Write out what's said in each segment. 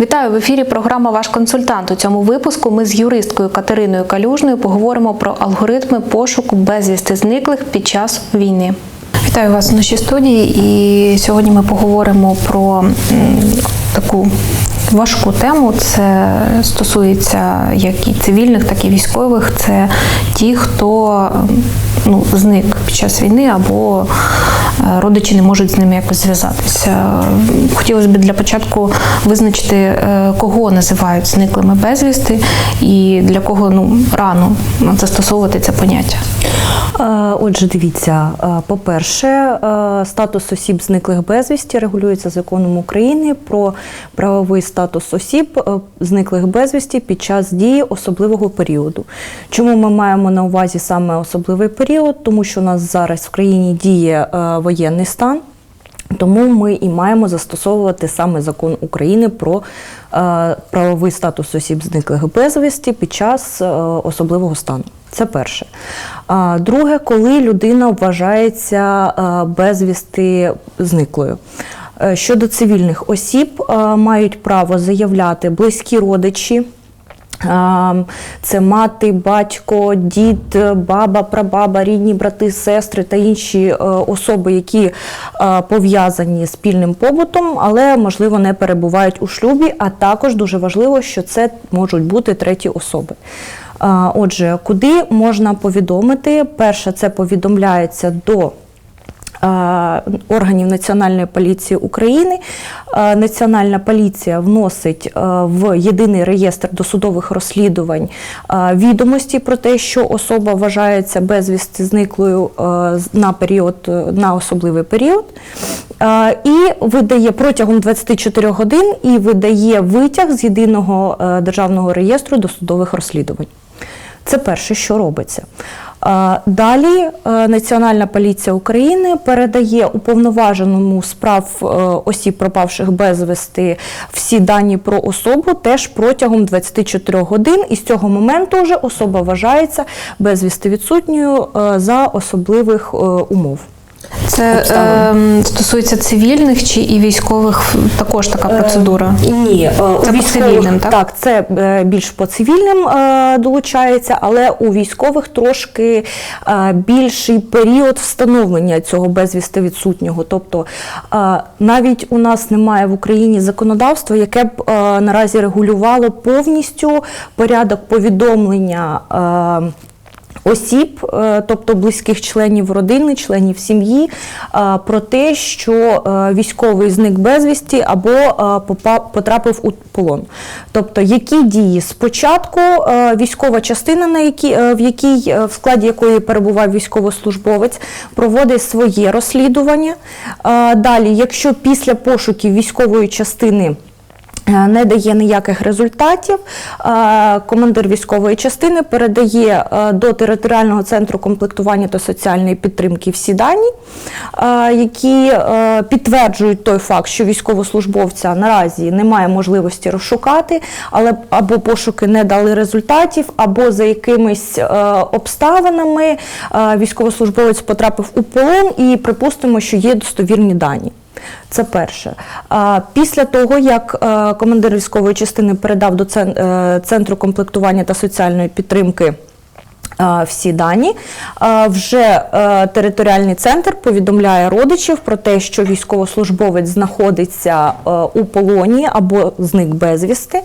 Вітаю в ефірі. Програма Ваш консультант. У цьому випуску ми з юристкою Катериною Калюжною поговоримо про алгоритми пошуку безвісти зниклих під час війни. Вітаю вас в нашій студії, і сьогодні ми поговоримо про таку важку тему. Це стосується як і цивільних, так і військових. Це ті, хто ну, зник під час війни або родичі не можуть з ними якось зв'язатися. Хотілося б для початку визначити, е, кого називають зниклими безвісти, і для кого ну рано застосовувати це поняття. Е, Отже, дивіться, е, по-перше, е, статус осіб зниклих безвісті регулюється законом України про правовий статус осіб, е, зниклих безвісті під час дії особливого періоду. Чому ми маємо на увазі саме особливий період? Тому що у нас зараз в країні діє е, воєнний стан. Тому ми і маємо застосовувати саме закон України про е, правовий статус осіб зниклих безвісті під час е, особливого стану. Це перше. А друге, коли людина вважається е, безвісти зниклою. Е, Щодо цивільних осіб, е, мають право заявляти близькі родичі. Це мати, батько, дід, баба, прабаба, рідні брати, сестри та інші е, особи, які е, пов'язані спільним побутом, але можливо не перебувають у шлюбі. А також дуже важливо, що це можуть бути треті особи. Отже, куди можна повідомити? Перше, це повідомляється до е, органів Національної поліції України. Е, Національна поліція вносить е, в єдиний реєстр досудових розслідувань е, відомості про те, що особа вважається безвісти зниклою е, на період е, на особливий період. Е, І видає протягом 24 годин і видає витяг з єдиного е, державного реєстру досудових розслідувань. Це перше, що робиться. Далі е, Національна поліція України передає уповноваженому справ е, осіб, пропавших безвісти, всі дані про особу теж протягом 24 годин. І з цього моменту вже особа вважається безвісти відсутньою е, за особливих умов. Це е, стосується цивільних чи і військових також така процедура. Е, Ні, е, у Це по цивільним, так? це е, більш по цивільним е, долучається, але у військових трошки е, більший період встановлення цього безвісти відсутнього. Тобто е, навіть у нас немає в Україні законодавства, яке б е, наразі регулювало повністю порядок повідомлення. е, осіб, е, тобто близьких членів родини, членів сім'ї, е, про те, що е, військовий зник безвісті або потрапив у полон. Тобто, які дії спочатку військова частина, на якій, е, в якій в складі якої перебував військовослужбовець, проводить своє розслідування. Далі, якщо після пошуків військової частини не дає ніяких результатів. Е, Командир військової частини передає е, до територіального центру комплектування та соціальної підтримки всі дані, е, які е, підтверджують той факт, що військовослужбовця наразі немає можливості розшукати, але або пошуки не дали результатів, або за якимись е, обставинами е, військовослужбовець потрапив у полон, і припустимо, що є достовірні дані. Це перше. Після того, як е, командир військової частини передав до е, центру комплектування та соціальної підтримки е, всі дані, вже територіальний центр повідомляє родичів про те, що військовослужбовець знаходиться у полоні або зник безвісти.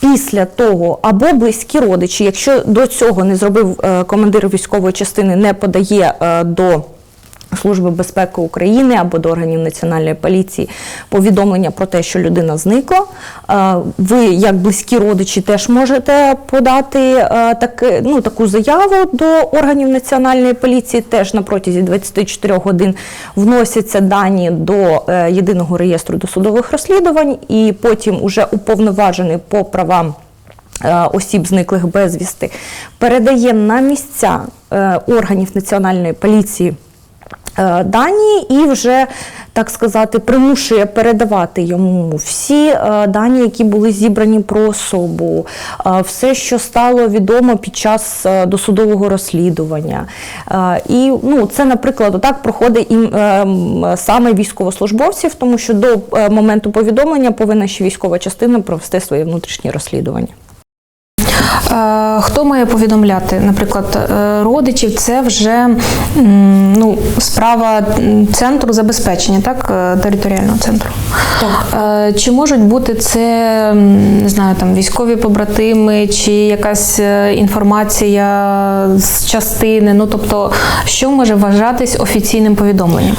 Після того або близькі родичі, якщо до цього не зробив командир військової частини, не подає до Служби безпеки України або до органів національної поліції повідомлення про те, що людина зникла. Е, Ви, як близькі родичі, теж можете подати е, ну, таку заяву до органів національної поліції. Теж на протязі 24 годин вносяться дані до е, єдиного реєстру досудових розслідувань, і потім уже уповноважений по правам осіб, зниклих безвісти, передає на місця органів національної поліції дані і вже, так сказати, примушує передавати йому всі е, дані, які були зібрані про особу, е, все, що стало відомо під час е, досудового розслідування. Е, І ну, це, наприклад, отак проходить і е, саме військовослужбовців, тому що до е, моменту повідомлення повинна ще військова частина провести своє внутрішнє розслідування. Е, Хто має повідомляти? Наприклад, е, родичів це вже ну, справа центру забезпечення, так, е, територіального центру. Е, Чи можуть бути це не знаю, там військові побратими, чи якась інформація з частини? Ну тобто, що може вважатись офіційним повідомленням?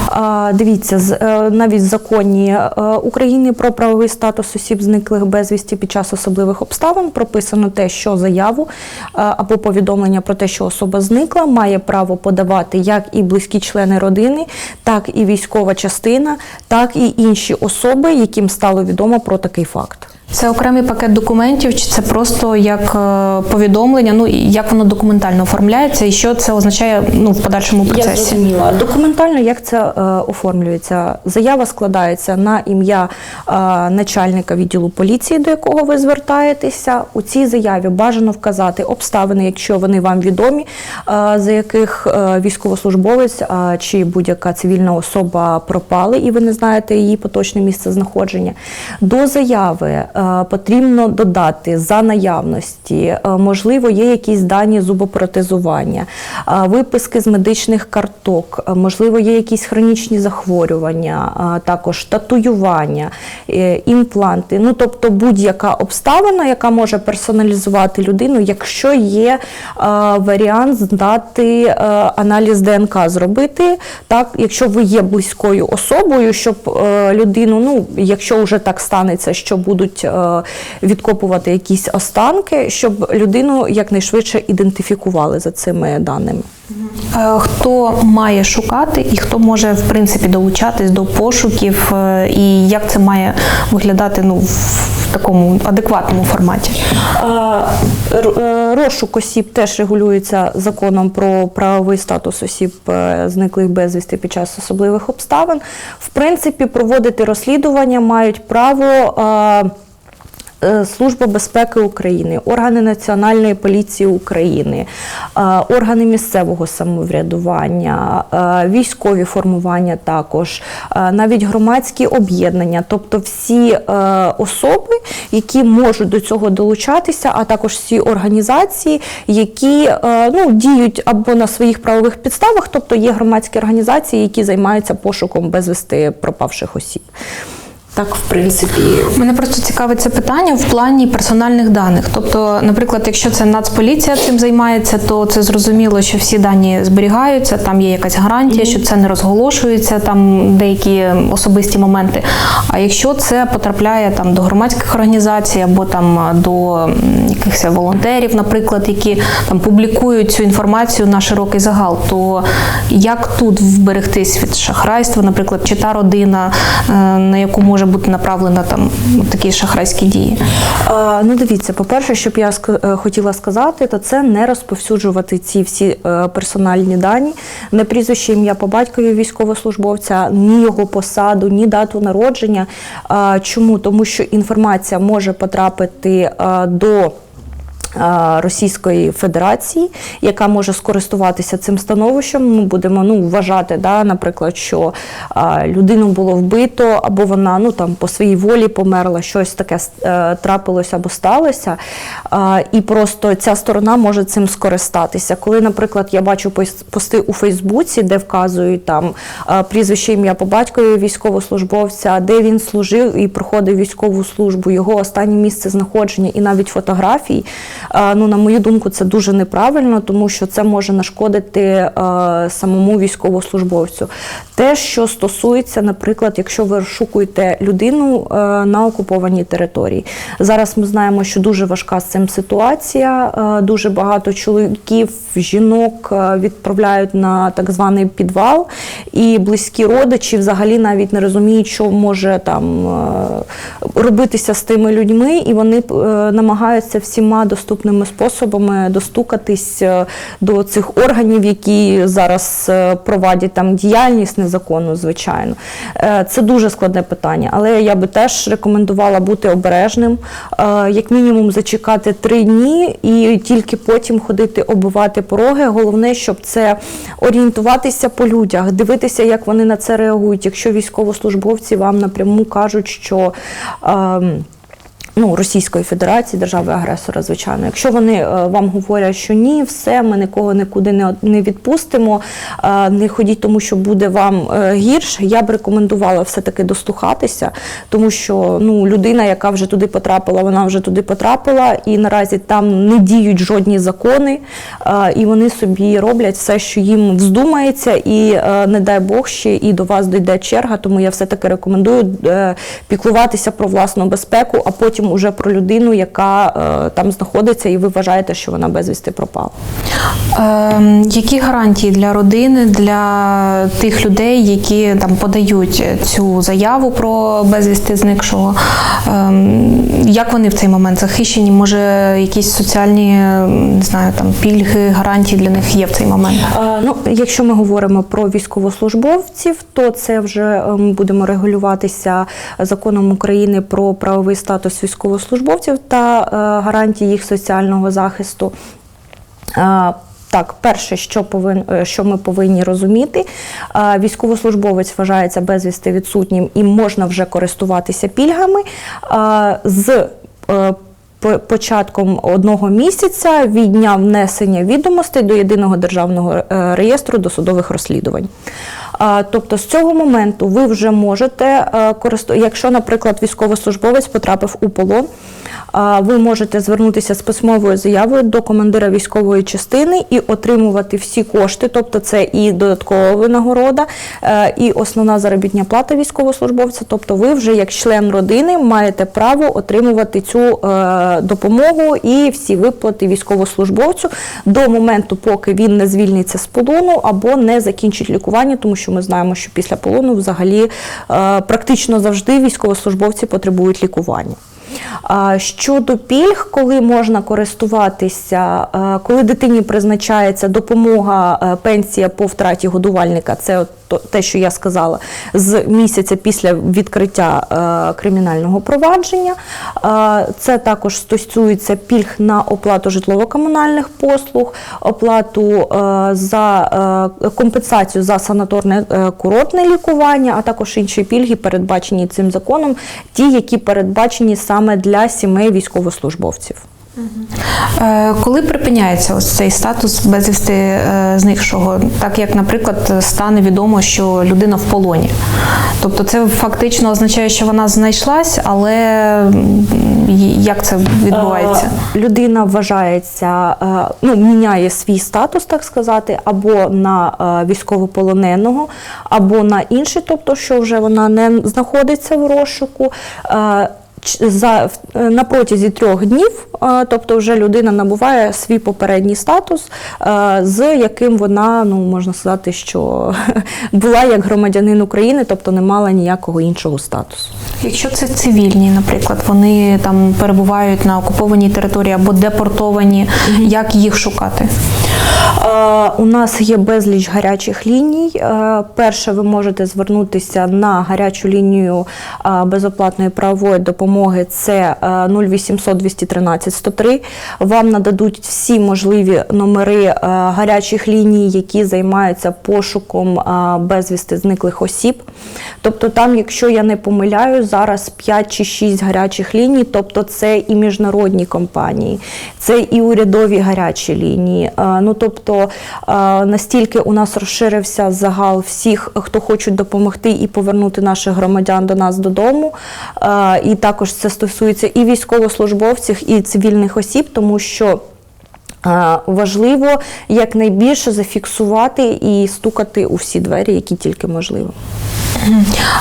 Дивіться, навіть в законі України про правовий статус осіб зниклих безвісті під час особливих обставин прописано те, що заяву е, або повідомлення про те, що особа зникла, має право подавати як і близькі члени родини, так і військова частина, так і інші особи, яким стало відомо про такий факт. Це окремий пакет документів, чи це просто як е, повідомлення? Ну як воно документально оформляється, і що це означає ну в подальшому Я процесі? зрозуміла. Документально як це е, оформлюється? Заява складається на ім'я е, начальника відділу поліції, до якого ви звертаєтеся. У цій заяві бажано вказати обставини, якщо вони вам відомі, е, за яких е, військовослужбовець е, чи будь-яка цивільна особа пропали, і ви не знаєте її поточне місце знаходження. До заяви е, потрібно додати за наявності, е, можливо, є якісь дані зубопротезування, е, виписки з медичних карток, е, можливо, є якісь хронічні захворювання, е, також татуювання, е, імпланти. Ну, тобто будь-яка обставина, яка може персоналізувати людину, якщо є е, варіант здати е, аналіз ДНК зробити, так, якщо ви є близькою особою, щоб е, людину, ну, якщо вже так станеться, що будуть е, відкопувати якісь останки, щоб людину якнайшвидше ідентифікували за цими даними. Е, Хто має шукати і хто може в принципі долучатись до пошуків, е, і як це має виглядати ну в такому адекватному форматі? Е, е, Розшук осіб теж регулюється законом про правовий статус осіб е, зниклих безвісти під час особливих обставин. В принципі, проводити розслідування мають право. Е, Служба безпеки України, органи Національної поліції України, е, органи місцевого самоврядування, е, військові формування також, навіть громадські об'єднання, тобто всі особи, які можуть до цього долучатися, а також всі організації, які ну, діють або на своїх правових підставах, тобто є громадські організації, які займаються пошуком безвісти пропавших осіб. Так, в принципі, Мене просто цікавить це питання в плані персональних даних. Тобто, наприклад, якщо це Нацполіція цим займається, то це зрозуміло, що всі дані зберігаються, там є якась гарантія, що це не розголошується, там деякі особисті моменти. А якщо це потрапляє там до громадських організацій або там до якихось волонтерів, наприклад, які там публікують цю інформацію на широкий загал, то як тут вберегтись від шахрайства, наприклад, чи та родина, е, на яку може бути направлена там такі шахрайські дії? А, Ну, дивіться, по-перше, щоб я е, хотіла сказати, то це не розповсюджувати ці всі е, персональні дані, не прізвище ім'я по батькові військовослужбовця, ні його посаду, ні дату народження. А, Чому? Тому що інформація може потрапити а, до. Е, Російської Федерації, яка може скористуватися цим становищем. Ми будемо ну, вважати, да, наприклад, що е, людину було вбито, або вона ну, там, по своїй волі померла, щось таке е, трапилося або сталося. Е, і просто ця сторона може цим скористатися. Коли, наприклад, я бачу пос- пости у Фейсбуці, де вказують там прізвище ім'я по батькові військовослужбовця, де він служив і проходив військову службу, його останнє місце знаходження і навіть фотографії. Е, Ну, на мою думку, це дуже неправильно, тому що це може нашкодити е, самому військовослужбовцю. Те, що стосується, наприклад, якщо ви розшукуєте людину е, на окупованій території. Зараз ми знаємо, що дуже важка з цим ситуація. Дуже багато чоловіків, жінок відправляють на так званий підвал, і близькі родичі взагалі навіть не розуміють, що може там робитися з тими людьми, і вони намагаються всіма доступними доступними способами достукатись е, до цих органів, які зараз е, проводять там діяльність незаконну, звичайно. Е, Це дуже складне питання, але я би теж рекомендувала бути обережним, е, як мінімум зачекати три дні і тільки потім ходити оббивати пороги. Головне, щоб це орієнтуватися по людях, дивитися, як вони на це реагують. Якщо військовослужбовці вам напряму кажуть, що ем, ну, Російської Федерації, держави-агресора, звичайно. Якщо вони е, вам говорять, що ні, все, ми нікого нікуди не, відпустимо, е, не ходіть, тому що буде вам е, гірше, я б рекомендувала все-таки дослухатися, тому що ну, людина, яка вже туди потрапила, вона вже туди потрапила, і наразі там не діють жодні закони, і вони собі роблять все, що їм вздумається, і не дай Бог ще і до вас дійде черга, тому я все-таки рекомендую піклуватися про власну безпеку, а потім уже про людину, яка е, там знаходиться, і ви вважаєте, що вона безвісти пропала. Ем, які гарантії для родини, для тих людей, які там подають цю заяву про безвісти зникшого? Ем, як вони в цей момент захищені? Може, якісь соціальні не знаю, там пільги, гарантії для них є в цей момент? Е, Ну, якщо ми говоримо про військовослужбовців, то це вже е, ми будемо регулюватися законом України про правовий статус військовослужбовців та гарантій гарантії їх соціального захисту. Е, Так, перше, що повин, е, що ми повинні розуміти, е, військовослужбовець вважається безвісти відсутнім і можна вже користуватися пільгами е, з е, початком одного місяця від дня внесення відомостей до єдиного державного е, реєстру досудових розслідувань. Тобто з цього моменту ви вже можете користуватися, якщо, наприклад, військовослужбовець потрапив у полон, ви можете звернутися з письмовою заявою до командира військової частини і отримувати всі кошти, тобто це і додаткова винагорода, е, і основна заробітня плата військовослужбовця. Тобто, ви вже як член родини маєте право отримувати цю е, допомогу і всі виплати військовослужбовцю до моменту, поки він не звільниться з полону або не закінчить лікування, тому що ми знаємо, що після полону взагалі е, практично завжди військовослужбовці потребують лікування. Щодо пільг, коли можна користуватися, е, коли дитині призначається допомога, е, пенсія по втраті годувальника, це от то- те, що я сказала, з місяця після відкриття е, кримінального провадження. Е, Це також стосується пільг на оплату житлово-комунальних послуг, оплату е, за е, компенсацію за санаторне е, курортне лікування, а також інші пільги, передбачені цим законом, ті, які передбачені саме для сімей військовослужбовців. Е, Коли припиняється ось цей статус безвісти е, зникшого, так як, наприклад, стане відомо, що людина в полоні? Тобто це фактично означає, що вона знайшлась, але як це відбувається? Е, Людина вважається, ну, міняє свій статус, так сказати, або на військовополоненого, або на інший, тобто, що вже вона не знаходиться в розшуку. За, е, на протязі трьох днів, тобто вже людина набуває свій попередній статус, е, з яким вона, ну можна сказати, що була як громадянин України, тобто не мала ніякого іншого статусу. Якщо це цивільні, наприклад, вони там перебувають на окупованій території або депортовані, як їх шукати? Е, У нас є безліч гарячих ліній. Е, Перше, ви можете звернутися на гарячу лінію е, безоплатної правової допомоги. Це е, 0800 213 103. Вам нададуть всі можливі номери гарячих ліній, які займаються пошуком безвісти зниклих осіб. Тобто, там, якщо я не помиляю, зараз 5 чи 6 гарячих ліній, тобто це і міжнародні компанії, це і урядові гарячі лінії. Ну тобто е, настільки у нас розширився загал всіх, хто хочуть допомогти і повернути наших громадян до нас додому. Е, І також це стосується і військовослужбовців, і цивільних осіб, тому що. Е, Важливо якнайбільше зафіксувати і стукати у всі двері, які тільки можливо.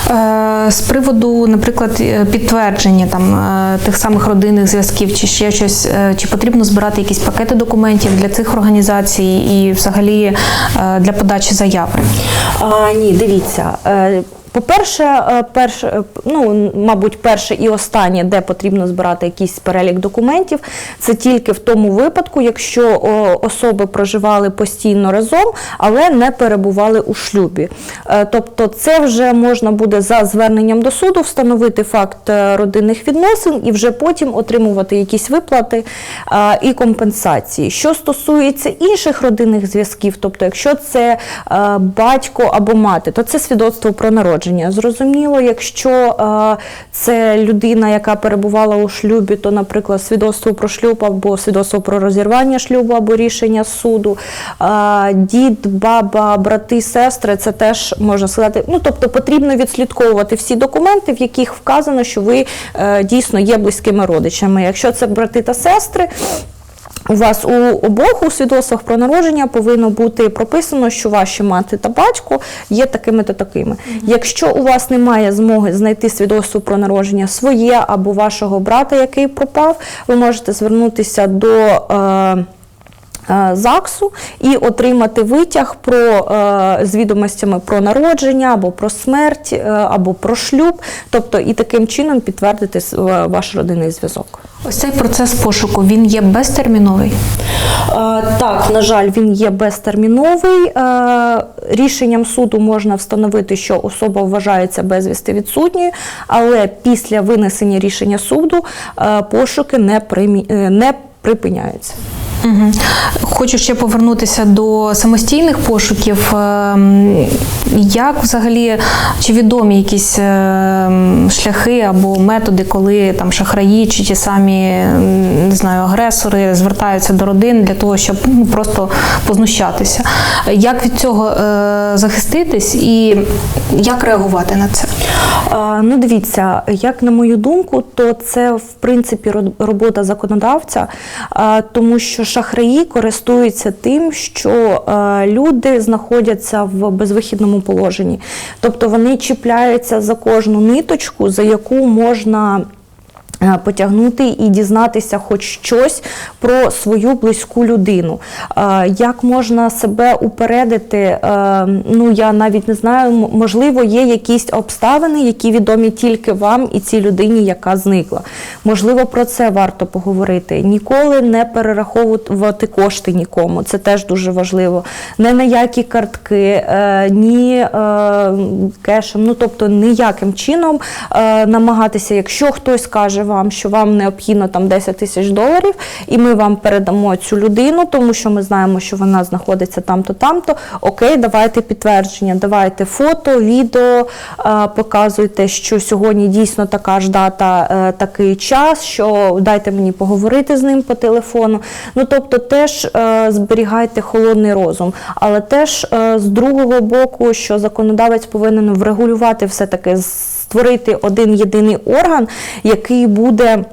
Е, З приводу, наприклад, е, підтвердження там тих самих родинних зв'язків чи ще щось, чи потрібно збирати якісь пакети документів для цих організацій і взагалі для подачі заяви? А, ні, дивіться. По-перше, е, перше, е, ну, мабуть, перше і останнє, де потрібно збирати якийсь перелік документів, це тільки в тому випадку, якщо особи проживали постійно разом, але не перебували у шлюбі. Е, Тобто, це вже можна буде за зверненням до суду встановити факт родинних відносин і вже потім отримувати якісь виплати і компенсації. Що стосується інших родинних зв'язків, тобто, якщо це батько або мати, то це свідоцтво про народження. Зрозуміло, якщо е, це людина, яка перебувала у шлюбі, то, наприклад, свідоцтво про шлюб або свідоцтво про розірвання шлюбу або рішення суду, е, дід, баба, брати, сестри, це теж можна сказати. Ну тобто потрібно відслідковувати всі документи, в яких вказано, що ви е, дійсно є близькими родичами. Якщо це брати та сестри. У вас у обох у свідоцтвах про народження повинно бути прописано, що ваші мати та батько є такими та такими. Якщо у вас немає змоги знайти свідоцтво про народження своє або вашого брата, який пропав, ви можете звернутися до. Е, ЗАГСу і отримати витяг про е, з відомостями про народження або про смерть, е, або про шлюб, тобто і таким чином підтвердити е, ваш родинний зв'язок. Ось цей процес пошуку він є безтерміновий. Е, Так, на жаль, він є безтерміновий. Е, Рішенням суду можна встановити, що особа вважається безвісти відсутньою, але після винесення рішення суду е, пошуки е, не припиняються. Угу. Хочу ще повернутися до самостійних пошуків. Ем, Як взагалі чи відомі якісь ем, шляхи або методи, коли там шахраї чи ті самі не знаю, агресори звертаються до родин для того, щоб ну, просто познущатися? Як від цього е, захиститись і як реагувати на це? Ну, дивіться, як на мою думку, то це в принципі робота законодавця, тому що шахраї користуються тим, що е, люди знаходяться в безвихідному положенні. Тобто вони чіпляються за кожну ниточку, за яку можна. Е, Потягнути і дізнатися хоч щось про свою близьку людину. Е, Як можна себе упередити? Е, Ну я навіть не знаю, можливо, є якісь обставини, які відомі тільки вам і цій людині, яка зникла. Можливо, про це варто поговорити. Ніколи не перераховувати кошти нікому. Це теж дуже важливо. Не на які картки, ні кешем. Ну тобто ніяким чином намагатися, якщо хтось каже вам, що вам необхідно там 10 тисяч доларів, і ми вам передамо цю людину, тому що ми знаємо, що вона знаходиться там-то, там-то. Окей, давайте підтвердження, давайте фото, відео, е, показуйте, що сьогодні дійсно така ж дата, е, такий час, що дайте мені поговорити з ним по телефону. Ну тобто, теж е, зберігайте холодний розум, але теж з другого боку, що законодавець повинен врегулювати все таки створити один єдиний орган, який буде.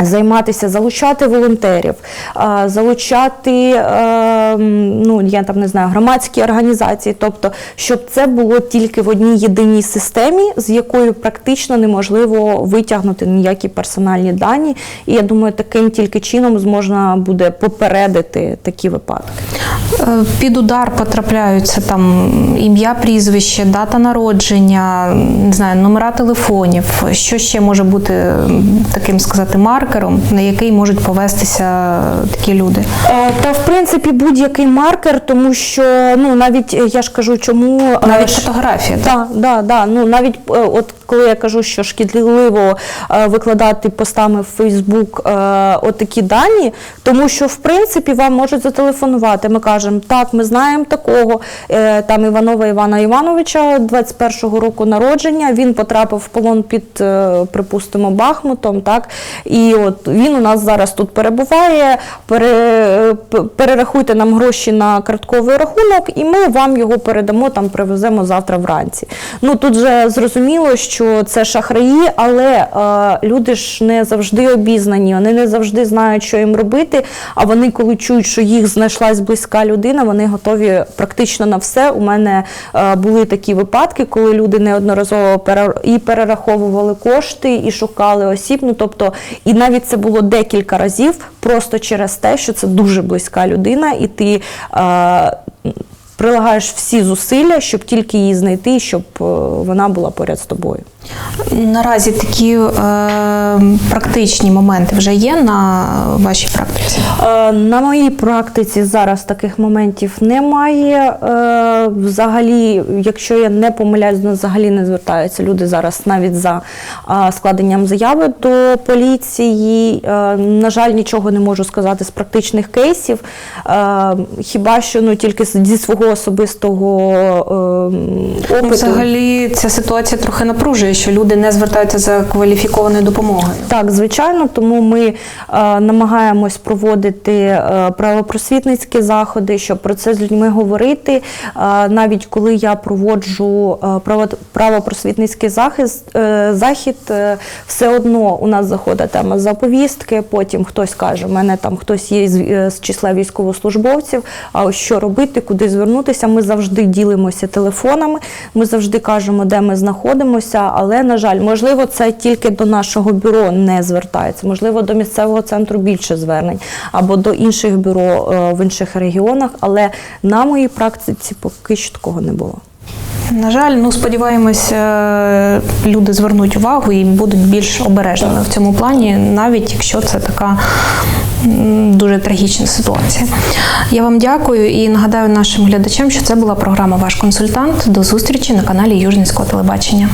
Займатися, залучати волонтерів, залучати ну я там не знаю громадські організації, тобто, щоб це було тільки в одній єдиній системі, з якою практично неможливо витягнути ніякі персональні дані. І я думаю, таким тільки чином зможна буде попередити такі випадки. Е, Під удар потрапляються там ім'я, прізвище, дата народження, не знаю, номера телефонів. Що ще може бути таким сказати маркером, на який можуть повестися такі люди? Е, Та в принципі будь-який маркер, тому що ну навіть е, я ж кажу, чому е, Навіть фотографія. так? Так, да, да. Ну навіть от коли я кажу, що шкідливо викладати постами в Фейсбук отакі дані, тому що в принципі вам можуть зателефонувати. Ми кажемо, так, ми знаємо такого там Іванова Івана Івановича 21-го року народження. Він потрапив в полон під, припустимо, Бахмутом. Так і от він у нас зараз тут перебуває. Пере, перерахуйте нам гроші на картковий рахунок, і ми вам його передамо, там привеземо завтра вранці. Ну тут же зрозуміло, що це шахраї, але е, люди ж не завжди обізнані, вони не завжди знають, що їм робити. А вони, коли чують, що їх знайшлась близька людина, вони готові практично на все. У мене е, були такі випадки, коли люди неодноразово і перераховували кошти, і шукали осіб. Ну тобто, і навіть це було декілька разів, просто через те, що це дуже близька людина, і ти. Е, прилагаєш всі зусилля, щоб тільки її знайти, щоб е, вона була поряд з тобою. Наразі такі е, практичні моменти вже є на вашій практиці. Е, На моїй практиці зараз таких моментів немає. Е, Взагалі, якщо я не помиляюсь, ну, взагалі не звертаються люди зараз навіть за а, складенням заяви до поліції. Е, На жаль, нічого не можу сказати з практичних кейсів. Е, Хіба що ну тільки зі свого особистого е, опиту. Ну, Взагалі ця ситуація трохи напружує, що люди не звертаються за кваліфікованою допомогою. Так, звичайно, тому ми е, намагаємось проводити е, правопросвітницькі заходи, щоб про це з людьми говорити. Е, навіть коли я проводжу е, право, правопросвітницький захист, е, захід, е, все одно у нас заходить тема заповістки. Потім хтось каже, у мене там хтось є з, е, з числа військовослужбовців. А що робити, куди звернутися? Ми завжди ділимося телефонами. Ми завжди кажемо, де ми знаходимося. Але на жаль, можливо, це тільки до нашого бюро не звертається. Можливо, до місцевого центру більше звернень або до інших бюро е, в інших регіонах. Але на моїй практиці поки що такого не було. На жаль, ну сподіваємось, е, люди звернуть увагу і будуть більш обережними в цьому плані, навіть якщо це така дуже трагічна ситуація. Я вам дякую і нагадаю нашим глядачам, що це була програма Ваш консультант. До зустрічі на каналі Южницького телебачення.